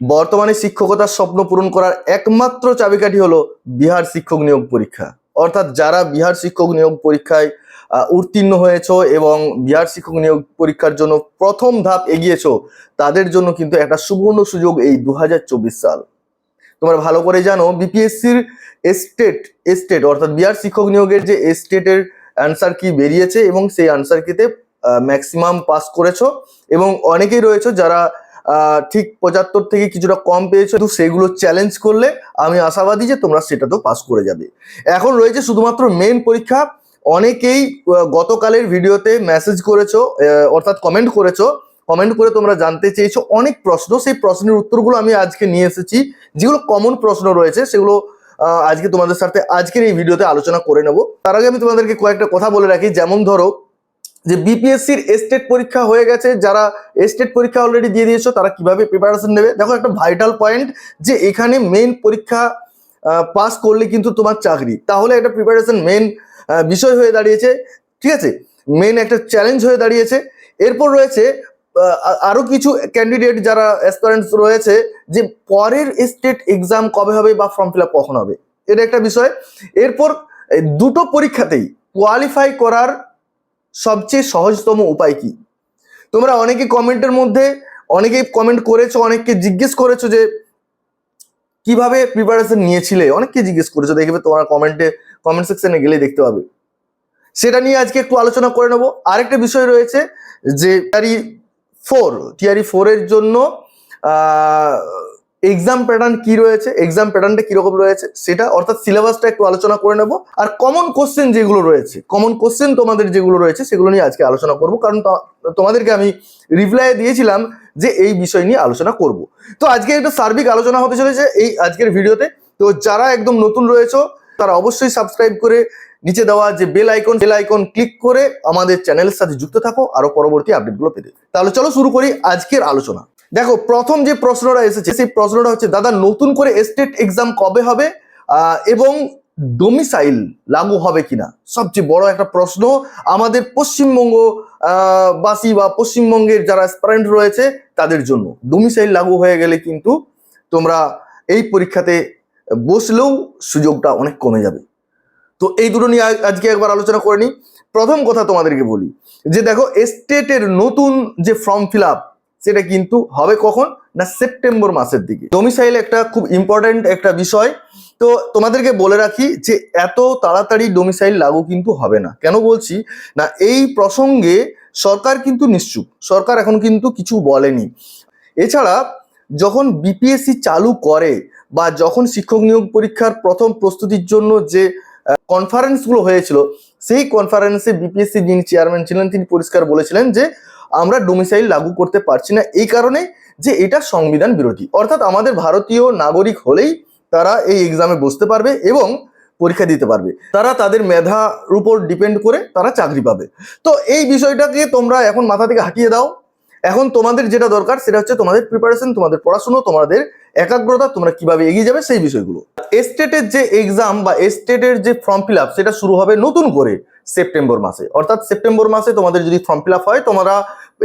বর্তমানে শিক্ষকতার স্বপ্ন পূরণ করার একমাত্র চাবিকাঠি হলো বিহার শিক্ষক নিয়োগ পরীক্ষা। অর্থাৎ যারা বিহার শিক্ষক নিয়োগ পরীক্ষায় উত্তীর্ণ হয়েছো এবং বিহার শিক্ষক নিয়োগ পরীক্ষার জন্য প্রথম ধাপ এগিয়েছ, তাদের জন্য কিন্তু একটা সুবর্ণ সুযোগ এই দু হাজার চব্বিশ সাল। তোমরা ভালো করে জানো, বিপিএসসির এস্টেট এস্টেট অর্থাৎ বিহার শিক্ষক নিয়োগের যে এস্টেটের অ্যান্সার কি বেরিয়েছে এবং সেই অ্যান্সার কিতে ম্যাক্সিমাম পাস করেছ এবং অনেকেই রয়েছে যারা ঠিক পঁচাত্তর থেকে কিছুটা কম পেয়েছ, কিন্তু সেগুলো চ্যালেঞ্জ করলে আমি আশাবাদী যে তোমরা সেটাতেও পাস করে যাবে। এখন রয়েছে শুধুমাত্র মেন পরীক্ষা। অনেকেই গতকালের ভিডিওতে মেসেজ করেছ অর্থাৎ কমেন্ট করেছ। কমেন্ট করে তোমরা জানতে চেয়েছো। অনেক প্রশ্ন, সেই প্রশ্নের উত্তরগুলো আমি আজকে নিয়ে এসেছি। যেগুলো কমন প্রশ্ন রয়েছে, সেগুলো আজকে তোমাদের সাথে আজকের এই ভিডিওতে আলোচনা করে নেব। তার আগে আমি তোমাদেরকে কয়েকটা কথা বলে রাখি। যেমন ধরো যে বিপিএসসির এস্টেট পরীক্ষা হয়ে গেছে যারা এস্টেট পরীক্ষা অলরেডি দিয়ে দিয়েছ তারা কীভাবে প্রিপারেশন নেবে? দেখো একটা ভাইটাল পয়েন্ট যে এখানে মেন পরীক্ষা পাস করলে কিন্তু তোমার চাকরি। তাহলে একটা প্রিপারেশন মেন বিষয় হয়ে দাঁড়িয়েছে ঠিক আছে? মেন একটা চ্যালেঞ্জ হয়ে দাঁড়িয়েছে। এরপর রয়েছে আহ, আ- আরও কিছু ক্যান্ডিডেট যারা অ্যাসপারেন্টস রয়েছে যে পরের স্টেট এক্সাম কবে হবে বা ফর্ম ফিল আপ কখন হবে? এটা একটা বিষয়। এরপর দুটো পরীক্ষাতেই কোয়ালিফাই করার সবচেয়ে সহজতম উপায় কি? তোমরা অনেকে কমেন্টের মধ্যে, অনেকেই কমেন্ট করেছ, অনেককে জিজ্ঞেস করেছ যে, কীভাবে প্রিপারেশন নিয়েছিলে? অনেককে জিজ্ঞেস করেছ, দেখবে তোমার কমেন্টে কমেন্ট সেকশনে গেলে দেখতে পাবে। সেটা নিয়ে আজকে একটু আলোচনা করে নেব। আরেকটা বিষয় রয়েছে যে টিআরই ফোর টিআরই ফোরের জন্য এক্সাম প্যাটার্ন কি রয়েছে? এক্সাম প্যাটার্নটা কীরকম রয়েছে? সেটা অর্থাৎ সিলেবাসটা একটু আলোচনা করে নেব। আর কমন কোশ্চেন যেগুলো রয়েছে কমন কোশ্চেন তোমাদের যেগুলো রয়েছে, সেগুলো নিয়ে আজকে আলোচনা করব। কারণ তোমাদেরকে আমি রিপ্লাই দিয়েছিলাম যে এই বিষয় নিয়ে আলোচনা করব। তো আজকে একটা সার্বিক আলোচনা হতে চলেছে এই আজকের ভিডিওতে। তো যারা একদম নতুন রয়েছে, তারা অবশ্যই সাবস্ক্রাইব করে নিচে দেওয়া যে bell icon bell icon click করে আমাদের চ্যানেলের সাথে যুক্ত থাকো। আরও পরবর্তী আপডেটগুলো পেতে। তাহলে চলো শুরু করি আজকের আলোচনা। দেখো, প্রথম যে প্রশ্নটা এসেছে, সেই প্রশ্নটা হচ্ছে, দাদা, নতুন করে স্টেট এক্সাম কবে হবে? এবং ডোমিসাইল লাগু হবে কিনা? সবচেয়ে বড় একটা প্রশ্ন আমাদের পশ্চিমবঙ্গ বাসী বা পশ্চিমবঙ্গের যারা স্টুডেন্ট রয়েছে, তাদের জন্য। ডোমিসাইল লাগু হয়ে গেলে কিন্তু তোমরা এই পরীক্ষাতে বসলেও সুযোগটা অনেক কমে যাবে। তো এই দুটো নিয়ে আজকে একবার আলোচনা করে নিই। প্রথম কথা তোমাদেরকে বলি, যে দেখো স্টেটের নতুন যে ফর্ম ফিল আপ সেটা কিন্তু হবে কখন? না, সেপ্টেম্বর মাসের দিকে। ডোমিসাইল একটা খুব ইম্পর্ট্যান্ট একটা বিষয়। তো তোমাদেরকে বলে রাখি যে, এত তাড়াতাড়ি ডোমিসাইল লাগু কিন্তু হবে না। কেন বলছি? না, এই প্রসঙ্গে সরকার কিন্তু নিশ্চুপ। সরকার এখন কিন্তু কিছু বলেনি। এছাড়া, যখন বিপিএসসি চালু করে বা যখন শিক্ষক নিয়োগ পরীক্ষার প্রথম প্রস্তুতির জন্য যে কনফারেন্সগুলো হয়েছিল, সেই কনফারেন্সে বিপিএসসি যিনি চেয়ারম্যান ছিলেন, তিনি পরিষ্কার বলেছিলেন যে আমরা ডোমিসাইল লাগু করতে পারছি না, এই কারণে যে এটা সংবিধান বিরোধী। অর্থাৎ আমাদের ভারতীয় নাগরিক হলেই তারা এই এক্সামে বসতে পারবে এবং পরীক্ষা দিতে পারবে। তারা তাদের মেধার উপর ডিপেন্ড করে তারা চাকরি পাবে। তো এই বিষয়টাকে তোমরা এখন মাথা থেকে হাঁটিয়ে দাও। এখন তোমাদের যেটা দরকার, সেটা হচ্ছে তোমাদের প্রিপারেশন তোমাদের পড়াশুনো, তোমাদের একাগ্রতা তোমরা কীভাবে এগিয়ে যাবে সেই বিষয়গুলো। এস্টেটের যে এক্সাম বা এস্টেটের যে ফর্ম ফিল আপ সেটা শুরু হবে নতুন করে সেপ্টেম্বর মাসে। অর্থাৎ সেপ্টেম্বর মাসে তোমাদের যদি ফর্ম ফিল আপ হয়, তোমরা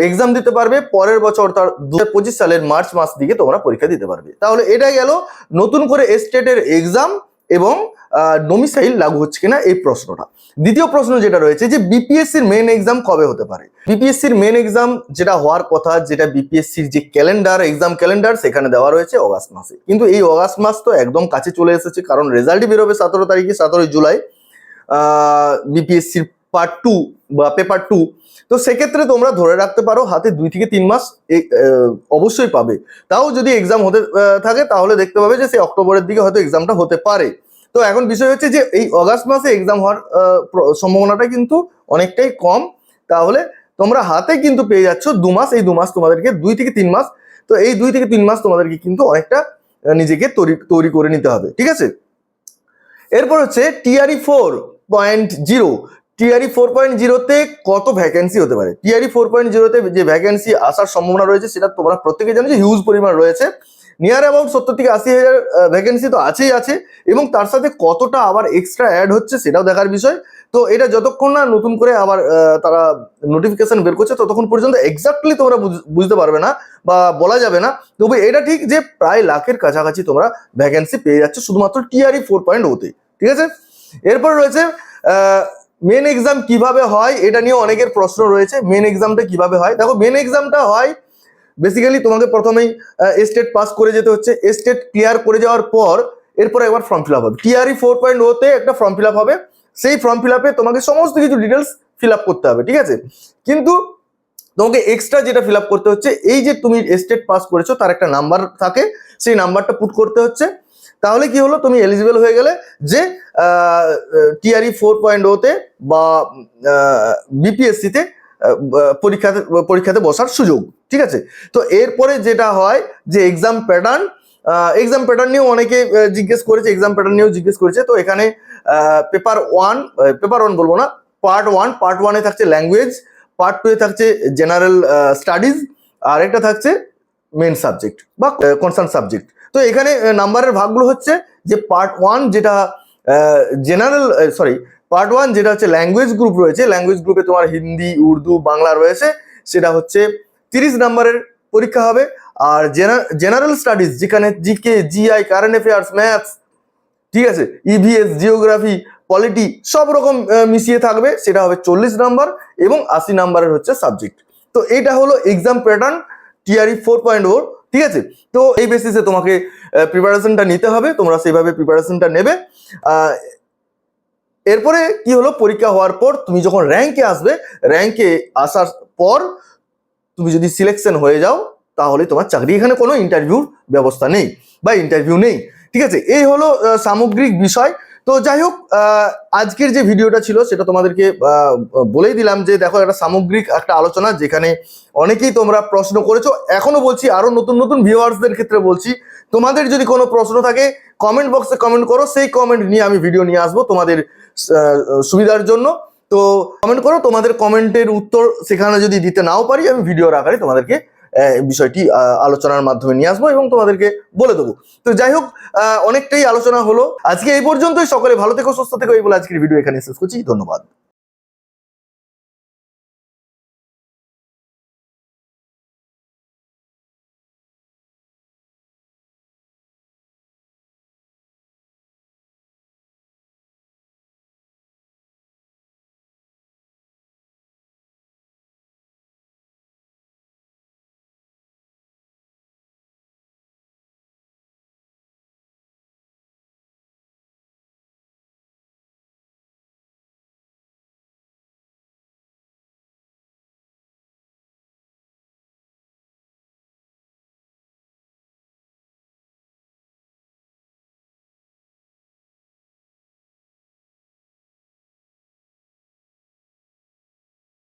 এক্সাম দিতে পারবে, পরের বছর অর্থাৎ দু সালের মার্চ মাস দিকে তোমরা পরীক্ষা দিতে পারবে। তাহলে এটাই গেল নতুন করে এস্টেটের এক্সাম এবং ডোমিসাইল লাগু হচ্ছে কিনা এই প্রশ্নটা। দ্বিতীয় প্রশ্ন যেটা রয়েছে যে বিপিএসসির মেন এক্সাম কবে হতে পারে? বিপিএসসির মেন এক্সাম যেটা হওয়ার কথা, যেটা বিপিএসসির যে ক্যালেন্ডার এক্সাম ক্যালেন্ডার সেখানে দেওয়া রয়েছে অগাস্ট মাসে। কিন্তু এই অগাস্ট মাস তো একদম কাছে চলে এসেছে, কারণ রেজাল্টই বেরোবে সতেরো তারিখে, সতেরোই জুলাই। বিপিএসসির পার্ট টু বা পেপার টু তো সেক্ষেত্রে তোমরা ধরে রাখতে পারো, হাতে দুই থেকে তিন মাস অবশ্যই পাবে। তাও যদি এক্সাম হতে থাকে, তাহলে দেখতে পাবে যে সেই অক্টোবরের দিকে হয়তো এক্সামটা হতে পারে। তো এখন বিষয় হচ্ছে যে এই অগাস্ট মাসে এক্সাম হওয়ার সম্ভাবনাটা কিন্তু অনেকটাই কম। তাহলে তোমরা হাতে কিন্তু পেয়ে যাচ্ছ দু মাস, এই দু মাস তোমাদেরকে দুই থেকে তিন মাস। তো এই দুই থেকে তিন মাস তোমাদেরকে কিন্তু অনেকটা নিজেকে তৈরি তৈরি করে নিতে হবে, ঠিক আছে? এরপর হচ্ছে TRE four point zero TRE four point জিরোতে কত ভ্যাকেন্সি হতে পারে? টিআরই ফোর পয়েন্ট জিরোতে যে ভ্যাকেন্সি আসার সম্ভাবনা রয়েছে, সেটা তোমরা প্রত্যেকে জানো যে হিউজ পরিমাণ রয়েছে। নিয়ার অ্যাবাউট সত্তর থেকে আশি হাজার ভ্যাকেন্সি তো আছেই, আছে। এবং তার সাথে কতটা আবার এক্সট্রা অ্যাড হচ্ছে সেটাও দেখার বিষয়। তো এটা যতক্ষণ না নতুন করে আবার তারা নোটিফিকেশন বের করছে, ততক্ষণ পর্যন্ত এক্স্যাক্টলি তোমরা বুঝ- বুঝতে পারবে না বা বলা যাবে না। তবে এটা ঠিক যে প্রায় লাখের কাছাকাছি তোমরা ভ্যাকেন্সি পেয়ে যাচ্ছে শুধুমাত্র টিআরই ফোর পয়েন্ট ওতে ঠিক আছে? এরপর রয়েছে মেন এক্সাম কীভাবে হয় এটা নিয়ে অনেকের প্রশ্ন রয়েছে। মেন এক্সামটা কীভাবে হয়? দেখো মেন এক্সামটা হয় বেসিক্যালি তোমাকে প্রথমেই এস্টেট পাস করে যেতে হচ্ছে। এস্টেট ক্লিয়ার করে যাওয়ার পর, এরপর একবার ফর্ম ফিল আপ হবে। টিআরই ফোর পয়েন্ট ওতে একটা ফর্ম ফিল আপ হবে। সেই ফর্ম ফিল আপে তোমাকে সমস্ত কিছু ডিটেলস ফিল আপ করতে হবে, ঠিক আছে? কিন্তু তোমাকে এক্সট্রা যেটা ফিল আপ করতে হচ্ছে, এই যে তুমি স্টেট পাস করেছ, তার একটা নাম্বার থাকে। সেই নাম্বারটা পুট করতে হচ্ছে। তাহলে কি হলো? তুমি এলিজিবল হয়ে গেলে যে টিআরই ফোর পয়েন্ট ওতে বা বিপিএসসিতে পরীক্ষাতে পরীক্ষাতে বসার সুযোগ, ঠিক আছে? তো এরপরে যেটা হয় যে এক্সাম প্যাটার্ন এক্সাম প্যাটার্ন নিয়েও অনেকে জিজ্ঞেস করেছে এক্সাম প্যাটার্ন নিয়েও জিজ্ঞেস করেছে। তো এখানে পেপার ওয়ান পেপার ওয়ান বলব না পার্ট ওয়ান পার্ট ওয়ানে থাকছে ল্যাঙ্গুয়েজ পার্ট টু এ থাকছে জেনারেল স্টাডিজ আর একটা থাকছে মেন সাবজেক্ট বা কনসার্ন সাবজেক্ট তো এখানে নাম্বারের ভাগগুলো হচ্ছে যে পার্ট ওয়ান যেটা জেনারেল সরি পার্ট ওয়ান যেটা হচ্ছে ল্যাঙ্গুয়েজ গ্রুপ রয়েছে ল্যাঙ্গুয়েজ গ্রুপে তোমার হিন্দি, উর্দু, বাংলা রয়েছে, সেটা হচ্ছে তিরিশ নাম্বারের পরীক্ষা হবে। আর জেনারেল স্টাডিজ যেখানে GK GI current affairs maths ঠিক আছে ইভিএস জিওগ্রাফি পলিটি সব রকম মিশিয়ে থাকবে, সেটা হবে চল্লিশ নাম্বার এবং আশি নাম্বারের হচ্ছে সাবজেক্ট তো এটা হলো exam pattern TRE four point ওর ঠিক আছে? তো এই বেসিসে তোমাকে প্রিপারেশনটা নিতে হবে, তোমরা সেইভাবে প্রিপারেশনটা নেবে। এরপরে কি হলো? পরীক্ষা হওয়ার পর তুমি যখন র্যাঙ্কে আসবে র্যাঙ্কে আসার পর তুমি যদি সিলেকশন হয়ে যাও, তাহলে তোমার চাকরি। এখানে কোনো ইন্টারভিউর ব্যবস্থা নেই বা ইন্টারভিউ নেই। ঠিক আছে? এই হলো সামগ্রিক বিষয়। তো যাই হোক আজকের যে ভিডিওটা ছিল, সেটা তোমাদেরকে বলেই দিলাম যে, দেখো, একটা সামগ্রিক একটা আলোচনা, যেখানে অনেকেই তোমরা প্রশ্ন করেছ। এখনও বলছি, আরও নতুন নতুন ভিউয়ার্সদের ক্ষেত্রে বলছি, তোমাদের যদি কোনো প্রশ্ন থাকে কমেন্ট বক্সে কমেন্ট করো। সেই কমেন্ট নিয়ে আমি ভিডিও নিয়ে আসব। তোমাদের সুবিধার জন্য। তো কমেন্ট করো, তোমাদের কমেন্টের উত্তর সেখানে যদি দিতে নাও পারি, আমি ভিডিওর আকারে তোমাদেরকে বিষয়টি আলোচনার মাধ্যমে নিয়ে আসব এবং তোমাদেরকে বলে দেবো। তো যাই হোক অনেকটাই আলোচনা হলো। আজকে এই পর্যন্তই। সকলে ভালো থেকো, সুস্থ থেকো। এই বলে আজকের ভিডিও এখানে শেষ করছি। ধন্যবাদ।